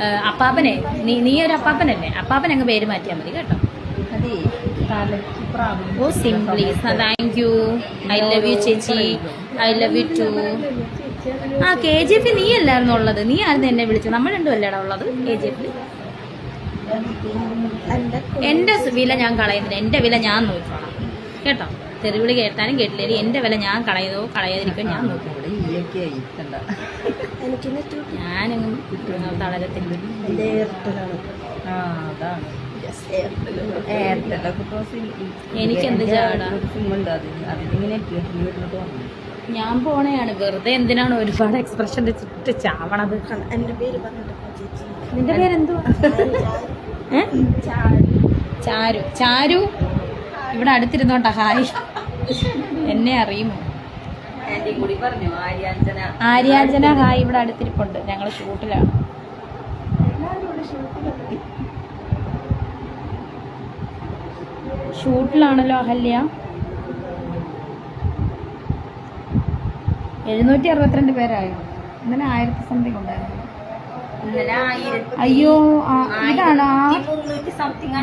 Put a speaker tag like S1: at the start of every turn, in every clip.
S1: ഏ, അപ്പാപ്പനെ. നീ നീ ഒരു അപ്പാപ്പനല്ലേ? അപ്പാപ്പൻ അങ്ങ് പേര് മാറ്റിയാൽ മതി കേട്ടോ. ഓ simply thank you I love you ചേച്ചി ഐ ലവ് യു ടു ആ കെ ജി എഫ് നീ അല്ലായിരുന്നു ഉള്ളത് നീ ആയിരുന്നു എന്നെ വിളിച്ചത്. നമ്മൾ രണ്ടും അല്ലേടാ ഉള്ളത് കെ ജി എഫിൽ എന്റെ വില ഞാൻ കളയുന്നില്ല. എന്റെ വില ഞാൻ നോക്കിക്കോളാം. കേട്ടോ? തെറിവിളി കേട്ടാലും കേട്ടില്ലേ. എന്റെ വില ഞാൻ കളയതോ കളയാതിരിക്കോ ഞാൻ നോക്കും.
S2: ഇവിടെ ഈയൊക്കെ ആയിട്ടണ്ട
S1: ഞാനങ്ങും തളരത്തില്ല
S3: എന്റെ എയർടെലാണ്
S2: ആ അതാണ്.
S3: എയർടെൽ
S2: എയർടെലൊക്കെ ഇപ്പൊ സിം
S1: എനിക്കെന്ത് ചാടാ?
S2: ഒരു സിം ഉണ്ട് അതിന് അതിനിങ്ങനെ എത്തിയിട്ട്
S1: ഞാൻ പോണയാണ്. വെറുതെ എന്തിനാണ് ഒരുപാട് എക്സ്പ്രഷൻ ഇട്ട് ചാവണത്? നിന്റെ പേരെന്തുവാ? ചാരു. ചാരു. ഇവിടെ അടുത്തിരുന്നോട്ടാ ഹായ്. എന്നെ അറിയുമോ?
S2: ആര്യാഞ്ജന.
S1: ഹായ് ഇവിടെ അടുത്തിരിപ്പുണ്ട്. ഞങ്ങൾ ഷൂട്ടിലാണ്. ഷൂട്ടിലാണല്ലോ അഹല്യ. എഴുന്നൂറ്റി അറുപത്തിരണ്ട് പേരായോ? ഇന്നലെ ആയിരത്തി സംതിങ് ഉണ്ടായിരുന്നു. അയ്യോ ഇതാണ് ആ
S2: സംതിങ്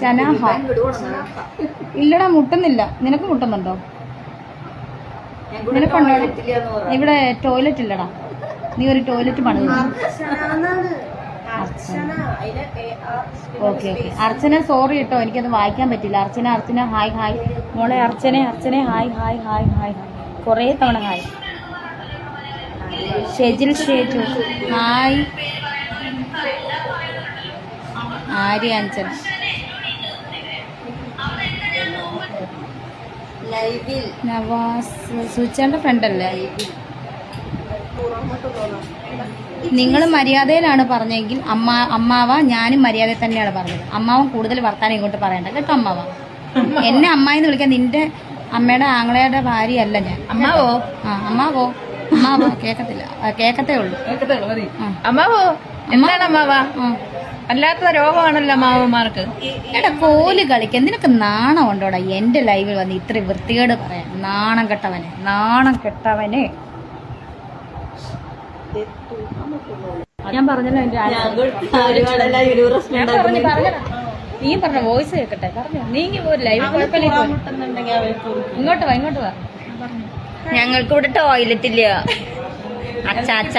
S3: ചനാഹ.
S1: ഇല്ലടാ മുട്ടുന്നില്ല. നിനക്ക് മുട്ടുന്നുണ്ടോ? നിനക്കുണ്ടോ ഇവിടെ ടോയ്ലറ്റ് ഇല്ലടാ. നീ ഒരു ടോയ്ലറ്റ് പണിതു ഓക്കെ ഓക്കെ. അർച്ചന സോറി കേട്ടോ എനിക്കത് വായിക്കാൻ പറ്റില്ല അർച്ചന അർച്ചന ഹായ് ഹായ് മോളെ Archana Archana hi hi hi hi hi കുറേ തവണ ഹായ് ഷെജിൽ ഷേജു. ഹായ് ആര്യാഞ്ചൻ
S2: ലൈവിൽ.
S1: നവാസ് സുചാന്റെ ഫ്രണ്ട് അല്ലേ നിങ്ങൾ മര്യാദയിലാണ് പറഞ്ഞെങ്കിൽ അമ്മ അമ്മാവ ഞാനും മര്യാദയിൽ തന്നെയാണ് പറഞ്ഞത്. അമ്മാവൻ കൂടുതൽ വർത്താനം ഇങ്ങോട്ട് പറയണ്ട. കേട്ടോ അമ്മാവ? എന്നെ അമ്മായി എന്ന് വിളിക്കാൻ നിന്റെ അമ്മയുടെ ആങ്ങളയുടെ ഭാര്യയല്ല ഞാൻ.
S2: അമ്മാവോ?
S1: ആ അമ്മാവോ? അമ്മാവോ കേക്കത്തില്ല. കേക്കത്തേ ഉള്ളൂ.
S2: അമ്മാവോ? എന്താണ് അമ്മാവ. അല്ലാത്ത രോഗമാണല്ലോ മാവന്മാർക്ക്.
S1: എടാ കോൽ കളിക്കാൻ നിനക്ക് നാണം ഉണ്ടോടാ? എന്റെ ലൈവിൽ വന്ന് ഇത്ര വൃത്തികേട് പറയാൻ. നാണം കെട്ടവനെ നാണം കെട്ടവനെ. ഞാൻ പറഞ്ഞല്ലോ എന്റെ. നീ പറഞ്ഞ വോയിസ് കേക്കട്ടെ. പറഞ്ഞു. നീ ഒരു ലൈവ് കുഴപ്പമില്ല ഇങ്ങോട്ട് വാ ഇങ്ങോട്ട് വാ.
S2: ഞങ്ങൾക്ക് ഇവിടെ ടോയ്ലറ്റ് ഇല്ല. അച്ചാച്ച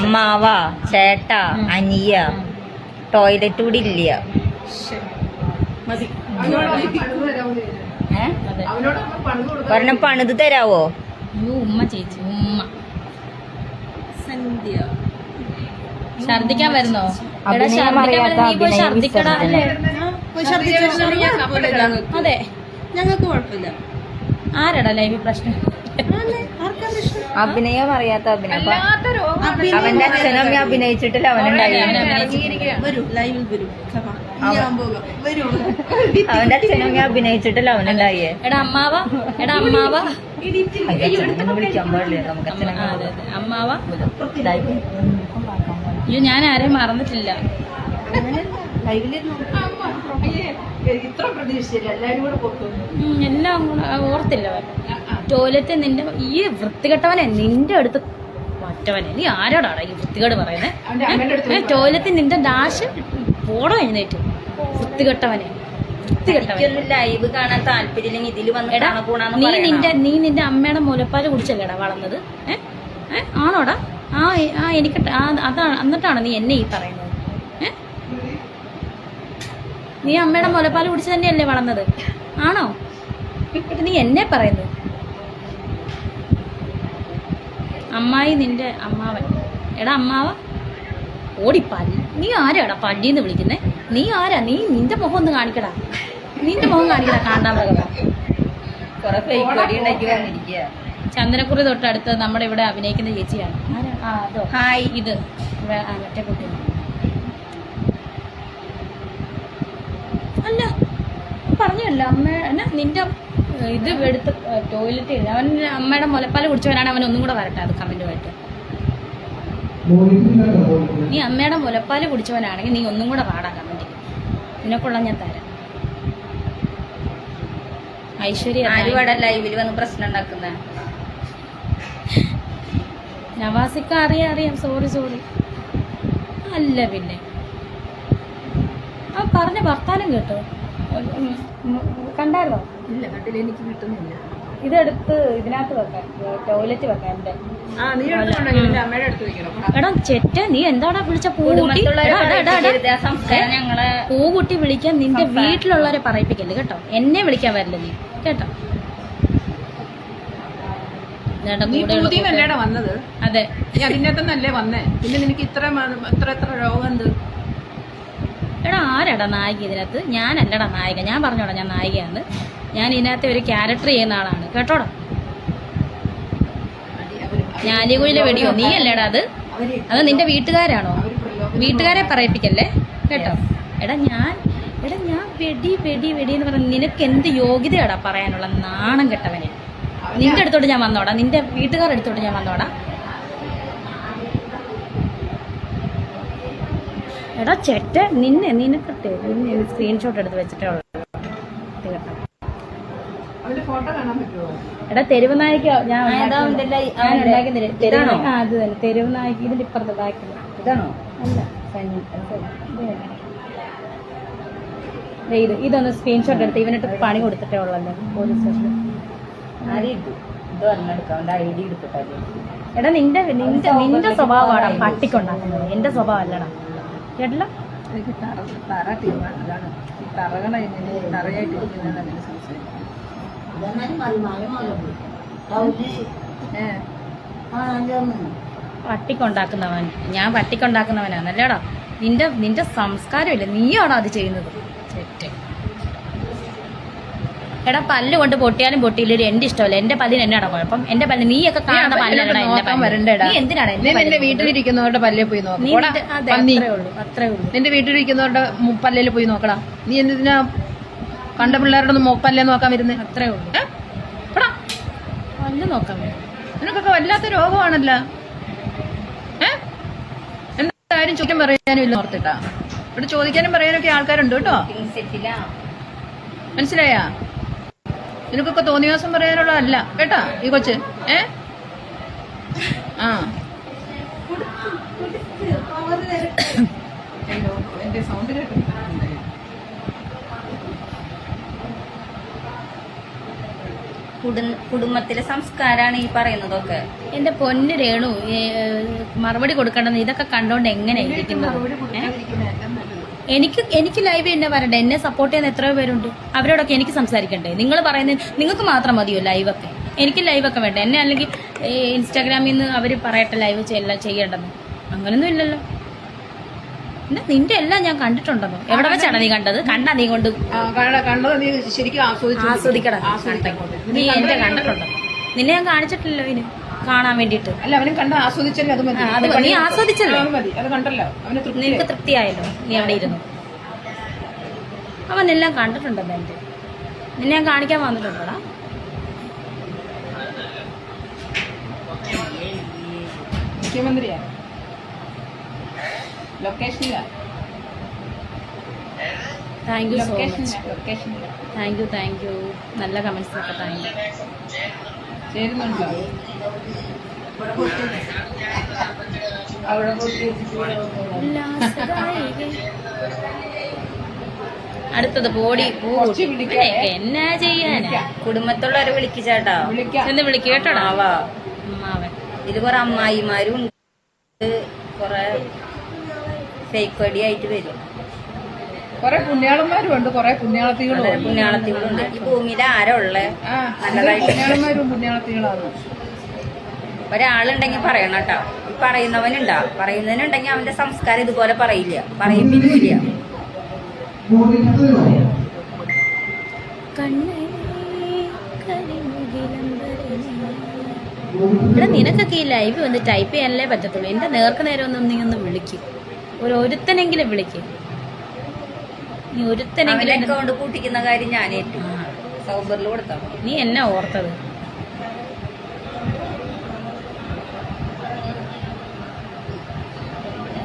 S2: അമ്മാവ ചേട്ട അനിയ. ടോയ്ലറ്റ് കൂടി ഇല്ല. ഒരെണ്ണം പണിത് തരാവോ?
S1: അയ്യോ ഉമ്മ ചേച്ചി ഉമ്മ. ഛർദിക്കാൻ വരുന്നോ? എടാ
S2: അഭിനയം
S1: ഛർദിക്കാൻ വരുന്ന നീ പോയി
S2: അറിയാത്ത
S1: ഛർദിക്കടാ അല്ലേ? അതെ
S3: ഞങ്ങൾക്ക് കുഴപ്പമില്ല.
S1: ആരടാ ലൈവ് പ്രശ്നം?
S2: അഭിനയം അറിയാത്ത അഭിനയം. അപ്പൊ അവന്റെ അച്ഛനും അമ്മയും അഭിനയിച്ചിട്ടില്ല അവനുണ്ടായി
S3: വരൂ ലൈവിൽ വരൂ. ക്ഷമ. ഇനി ഞാൻ പോകാം. വരൂ.
S2: അവന്റെ അച്ഛനും അമ്മയും അഭിനയിച്ചിട്ടില്ല അവനുണ്ടായേ
S1: എടാ അമ്മാവ എടാ അമ്മാവ.
S2: വിളിക്കാൻ പാടില്ല? നമുക്ക്.
S1: അമ്മാവ. അയ്യോ ഞാൻ ആരെയും മറന്നിട്ടില്ല.
S3: ഇത്ര പ്രതീക്ഷിച്ചില്ല എല്ലാരും കൂടെ
S1: ഓർത്തില്ല ടോയ്ലറ്റ് നിന്റെ ഈ വൃത്തികെട്ടവനെ നിന്റെ അടുത്ത് മറ്റവനെ? നീ ആരോടാണ് ഈ വൃത്തികേട് പറയുന്നത് ടോയ്ലറ്റ് നിന്റെ ഡാഷ് പോടോ എഴുന്നേറ്റ്. വൃത്തികെട്ടവനെ.
S2: ലൈവ് കാണാൻ താല്പര്യമില്ലെങ്കിൽ ഇതിൽ വന്ന്
S1: എടാ നീ നിന്റെ നീ നിന്റെ അമ്മയുടെ മുലപ്പാൽ കുടിച്ചല്ലേടാ വളർന്നത്? ഏ? ഏ? ആണോടാ? ആ ആ എനിക്ക് ആ അതാണ് എന്നിട്ടാണ് നീ എന്നെ ഈ പറയുന്നത്? നീ അമ്മയുടെ മുലപ്പാൽ കുടിച്ച് തന്നെയല്ലേ വളർന്നത്? ആണോ? നീ എന്നെ പറയുന്നു അമ്മായി നിന്റെ അമ്മാവൻ. എടാ അമ്മാവ ഓടി പല്ലി. നീ ആരാടാ പല്ലിന്ന് വിളിക്കുന്നേ? നീ ആരാ? നീ നിന്റെ മുഖം ഒന്ന് കാണിക്കടാ. നിന്റെ മുഖം കാണിക്കടാ കാണാൻ
S2: വന്നിരിക്കുക
S1: ചന്ദനക്കുറി തൊട്ടടുത്ത് നമ്മുടെ ഇവിടെ അഭിനയിക്കുന്ന ചേച്ചിയാണ്
S2: ഹായ്
S1: ഇത്. മറ്റേ കുട്ടി. അല്ല പറഞ്ഞല്ല അമ്മ എന്നാ നിന്റെ ഇത് എടുത്ത് ടോയ്ലറ്റ് അവൻ അമ്മയുടെ മുലപ്പാൽ കുടിച്ചവനാണ് അവൻ ഒന്നും കൂടെ വരട്ടെ അത് കമന്റുമായിട്ട് നീ അമ്മയുടെ മുലപ്പാൽ കുടിച്ചവനാണെങ്കിൽ നീ ഒന്നും കൂടെ പാടാ കമന്റിൽ നിനക്കുള്ള ഞാൻ തരാം. ഐശ്വര്യ
S2: ആരും ഇവിടെ ലൈവിൽ വന്ന് പ്രശ്നം ഉണ്ടാക്കുന്ന?
S1: നവാസിക്ക അറിയാം അറിയാം. സോറി സോറി അല്ല പിന്നെ. ആ പറഞ്ഞ വർത്താനം കേട്ടോ. കണ്ടായിരുന്നോ?
S3: ഇല്ല കണ്ടില്ല എനിക്ക് കിട്ടുന്നില്ല.
S1: ഇതെടുത്ത് ഇതിനകത്ത് വെക്കാൻ ടോയ്ലറ്റ് വെക്കാൻ
S3: എന്റെ
S1: എടാ ചെറ്റ നീ എന്താടാ വിളിച്ച പൂകുട്ടി വിളിക്കാൻ നിന്റെ വീട്ടിലുള്ളവരെ പറയിപ്പിക്കല്ലേ കേട്ടോ? എന്നെ വിളിക്കാൻ വരില്ല നീ കേട്ടോ.
S3: വന്നത്?
S1: അതെ.
S3: അകത്തുനിന്നല്ലേ വന്നേ? പിന്നെ നിനക്ക് ഇത്ര ഇത്ര എത്ര രോഗം ഉണ്ട്
S1: എടാ ആരാടാ നായിക ഇതിനകത്ത്? ഞാനല്ലടാ നായിക. ഞാൻ പറഞ്ഞോടാ ഞാൻ നായികയാണ്. ഞാൻ ഇതിനകത്ത് ഒരു ക്യാരക്ടർ ചെയ്യുന്ന ആളാണ്. കേട്ടോടാ? ഞാലികുഴിയിലെ വെടിയോ? നീ അല്ലേടാ അത്. അത് നിന്റെ വീട്ടുകാരാണോ? വീട്ടുകാരെ പറയിപ്പിക്കല്ലേ? കേട്ടോ? എടാ ഞാൻ എടാ ഞാൻ വെടി വെടി വെടി എന്ന് പറഞ്ഞ നിനക്ക് എന്ത് യോഗ്യതയാടാ പറയാനുള്ള നാണം കെട്ടവനെ? നിന്റെ അടുത്തോട്ട് ഞാൻ വന്നോടാ. നിന്റെ വീട്ടുകാരുടെ അടുത്തോട്ട് ഞാൻ വന്നോടാ. എടാ ചെറ്റ നിന്നെ നിനക്കിട്ട് നിന്നെ സ്ക്രീൻഷോട്ട് എടുത്ത് വെച്ചിട്ടേ ഉള്ളൂ. എടാ തെരുവ് നായിക്ക് ഞാൻ അത് തന്നെ. തെരുവ് നായിക്ക് ഇതിന്റെ ഇപ്പുറത്ത് ബാക്കിൽ
S2: ഇതാണോ?
S1: അല്ല. ഇത് ഇതൊന്ന് സ്ക്രീൻഷോട്ട് എടുത്ത് ഇവനിട്ട് പണി കൊടുത്തിട്ടേ ഉള്ളല്ലോ പോലീസ് സ്റ്റേഷനിൽ
S2: ഐ
S1: എടാ നിന്റെ നിന്റെ നിന്റെ സ്വഭാവമാണ് പട്ടിക്കുണ്ടാക്കുന്നത്. എന്റെ സ്വഭാവം അല്ലടാ. കേട്ടല്ലോ?
S3: എനിക്ക് തറ തറ തീരുമാനം. അതാണ്. ഈ തറകളെ തറയായിട്ട്
S1: പട്ടിക്കുണ്ടാക്കുന്നവൻ. ഞാൻ പട്ടിക്കുണ്ടാക്കുന്നവനാണ് അല്ലേടാ നിന്റെ നിന്റെ സംസ്കാരമില്ല? നീയാണോ അത് ചെയ്യുന്നത്? തെറ്റ്. എടാ പല്ല് കൊണ്ട് പൊട്ടിയാലും പൊട്ടിയില്ലൊരു എന്റെ ഇഷ്ടമല്ല. എന്റെ പല്ലിന് എന്നാണ് കുഴപ്പം? എന്റെ പല്ല് നീയൊക്കെ കാണുന്ന പല്ലല്ലടാ എന്റെ പല്ല്. നീ ഒക്കെ
S3: കാണുന്ന
S1: എന്റെ
S3: നിന്റെ വീട്ടിലിരിക്കുന്നവരുടെ പല്ലേ പോയി നോക്കണം
S1: അത്രേ ഉള്ളൂ
S3: നിന്റെ വീട്ടിലിരിക്കുന്നവരുടെ പല്ലിൽ പോയി നോക്കടാ. നീ എന്തിനാ കണ്ട പിള്ളേരുടെ പല്ലേ നോക്കാൻ വരുന്നേ?
S1: അത്രേ ഉള്ളൂ? പല്ല് നോക്കാൻ വരും.
S3: നിനക്കൊക്കെ വല്ലാത്ത രോഗമാണല്ലോ. ഏ? എന്താ ആരും ചോദ്യം പറയാനും ഇല്ല ഓർത്തിട്ടാ. ഇവിടെ ചോദിക്കാനും പറയാനൊക്കെ ആൾക്കാരുണ്ട് കേട്ടോ. മനസ്സിലായാ? നിനക്കൊക്കെ തോന്നിയ ദിവസം പറയാനുള്ളതല്ല. കേട്ടാ ഈ കൊച്ച്? ഏ? ആ. എന്റെ സൗണ്ട്
S2: കുടും- കുടുംബത്തിലെ സംസ്കാരാണ് ഈ പറയുന്നതൊക്കെ.
S1: എന്റെ പൊന്ന് രേണു മറുപടി കൊടുക്കണ്ടെന്ന് ഇതൊക്കെ കണ്ടോണ്ട് എങ്ങനെ ഇരിക്കുന്നത്? എനിക്ക് എനിക്ക് ലൈവ് എന്നെ വരണ്ടേ എന്നെ സപ്പോർട്ട് ചെയ്യുന്ന എത്രയോ പേരുണ്ട്. അവരോടൊക്കെ എനിക്ക് സംസാരിക്കണ്ടേ? നിങ്ങൾ പറയുന്നത് നിങ്ങൾക്ക് മാത്രം മതിയോ ലൈവൊക്കെ എനിക്ക് ലൈവൊക്കെ വേണ്ട. എന്നെ അല്ലെങ്കിൽ ഇൻസ്റ്റാഗ്രാമിൽ നിന്ന് അവർ പറയട്ടെ ലൈവ് ചെയ്യല്ല ചെയ്യേണ്ടെന്ന്. അങ്ങനൊന്നും ഇല്ലല്ലോ. എന്നാ നിന്റെ എല്ലാം ഞാൻ കണ്ടിട്ടുണ്ടോ എവിടെ വെച്ചാണ് നീ കണ്ടത്? കണ്ടാ നീ കൊണ്ട്
S3: കണ്ടത് നീ ശരിക്കും
S1: നീ എന്റെ കണ്ടിട്ടുണ്ടോ? നിന്നെ ഞാൻ കാണിച്ചിട്ടില്ലല്ലോ ഇതിന് കാണാൻ വേണ്ടിട്ട്
S3: അല്ല അവനും കണ്ട ആസ്വദിച്ചല്ലോ അത് മതി.
S1: അത് നീ ആസ്വദിച്ചല്ലോ.
S3: അത് മതി. അത് കണ്ടല്ലോ. അവന് തൃപ്തി
S1: നിനക്ക് തൃപ്തിയായല്ലോ. നീ അവിടെ ഇരുന്നു. അവൻ എല്ലാം കണ്ടിട്ടുണ്ടല്ലോ എന്റെ നിന്നെ ഞാൻ കാണിക്കാൻ വന്നിട്ടുണ്ടോടാ?
S3: മുഖ്യമന്ത്രിയാ. ലൊക്കേഷനില്ല
S1: thank you so much thank you thank you നല്ല കമന്റ്സ് ഒക്കെ താങ്ക് യു
S3: ചേരുന്നുണ്ടോ?
S1: അടുത്തത് ബോഡി. എന്നാ ചെയ്യാൻ
S2: കുടുംബത്തുള്ളവരെ വിളിക്ക് ചേട്ടാ.
S1: എന്ന് വിളിക്ക് കേട്ടോടാ
S2: ആവാ
S1: അമ്മാവൻ
S2: ഇതിൽ കുറെ അമ്മായിമാരും ഉണ്ട് കുറെ ഫേക്ക് വടി ആയിട്ട് വരും.
S3: കൊറേ പുണ്യാളന്മാരും ഉണ്ട് കൊറേ പുണ്യാളത്തികളും
S2: പുണ്യാളത്തികളുണ്ട്. ഈ ഭൂമിയിൽ ആരാ ഉള്ളേ? നല്ലതായിട്ട്.
S3: പുണ്യാളന്മാരും പുണ്യാളത്തികളാണ്.
S2: ഒരാളുണ്ടെങ്കിൽ പറയണം കേട്ടോ. പറയുന്നവനുണ്ടാ. പറയുന്നവനുണ്ടെങ്കിൽ അവന്റെ സംസ്കാരം ഇതുപോലെ പറയില്ല. പറയിപ്പിക്കില്ല.
S1: ഇവിടെ നിനക്കൊക്കെ ഈ ലൈവ് വന്ന് ടൈപ്പ് ചെയ്യാനല്ലേ പറ്റത്തുള്ളൂ. എന്റെ നേർക്ക് നേരം ഒന്നും നീ ഒന്ന് വിളിക്കും. ഒരു ഒരുത്തനെങ്കിലും വിളിക്കും. നീ ഒരുത്തനെങ്കിലും
S2: അക്കൗണ്ട് കൂട്ടിക്കുന്ന കാര്യം ഞാൻ ഏറ്റു സൗബറിൽ കൊടുത്തോ.
S1: നീ എന്നെ ഓർത്തത്.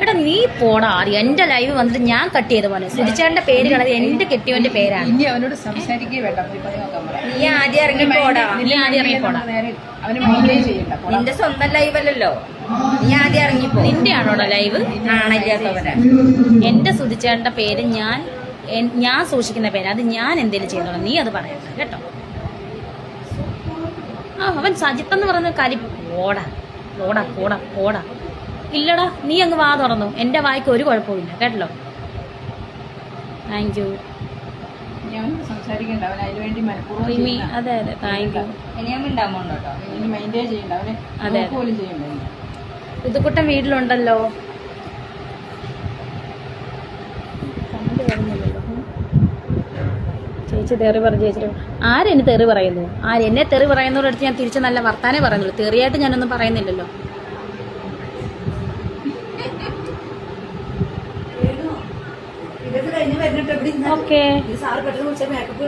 S1: എടാ നീ പോടാ ആദ്യം എന്റെ ലൈവ് വന്നിട്ട് ഞാൻ കട്ട് ചെയ്ത പോലെ സുധിച്ചേട്ടന്റെ പേര് കളത് എന്റെ കെട്ടിയവന്റെ പേരാണ്.
S3: ഇനി അവനോട് സംസാരിക്കുകയും വേണ്ട.
S2: നീ ആദ്യം ഇറങ്ങി പോടാ.
S1: നീ ആദ്യം ഇറങ്ങി പോടാ.
S3: അവന് ചെയ്യണ്ട.
S2: നിന്റെ സ്വന്തം ലൈവല്ലല്ലോ നീ ആദ്യം ഇറങ്ങിപ്പോ
S1: നിന്റെ ആണോടാ ലൈവ്
S2: നാണില്ലാത്തവരെ
S1: എന്റെ സുധിച്ചേട്ടന്റെ പേര് ഞാൻ ഞാൻ സൂക്ഷിക്കുന്ന പേര്. അത് ഞാൻ എന്തേലും ചെയ്തോളാം. നീ അത് പറയണ്ട കേട്ടോ. ആ അവൻ സജിത്ത് എന്ന് പറയുന്ന കാര്യം പോടാ. പോടാ പോടാ പോടാ. ഇല്ലടാ നീ അങ്ങ് വാ തുറന്നു. എന്റെ വായിക്ക് ഒരു കുഴപ്പമില്ല കേട്ടല്ലോ? Thank you. അതെ അതെ താങ്ക് യു. വീട്ടിലുണ്ടല്ലോ. ചേച്ചി തെറി പറഞ്ഞു ചേച്ചി ആരെന്നെ തെറി പറയുന്നു? ആരെന്നെ തെറി പറയുന്നവരടുത്ത് ഞാൻ തിരിച്ച് നല്ല വർത്താനേ പറയുന്നുള്ളൂ. തെറിയായിട്ട് ഞാനൊന്നും പറയുന്നില്ലല്ലോ. ഓക്കേ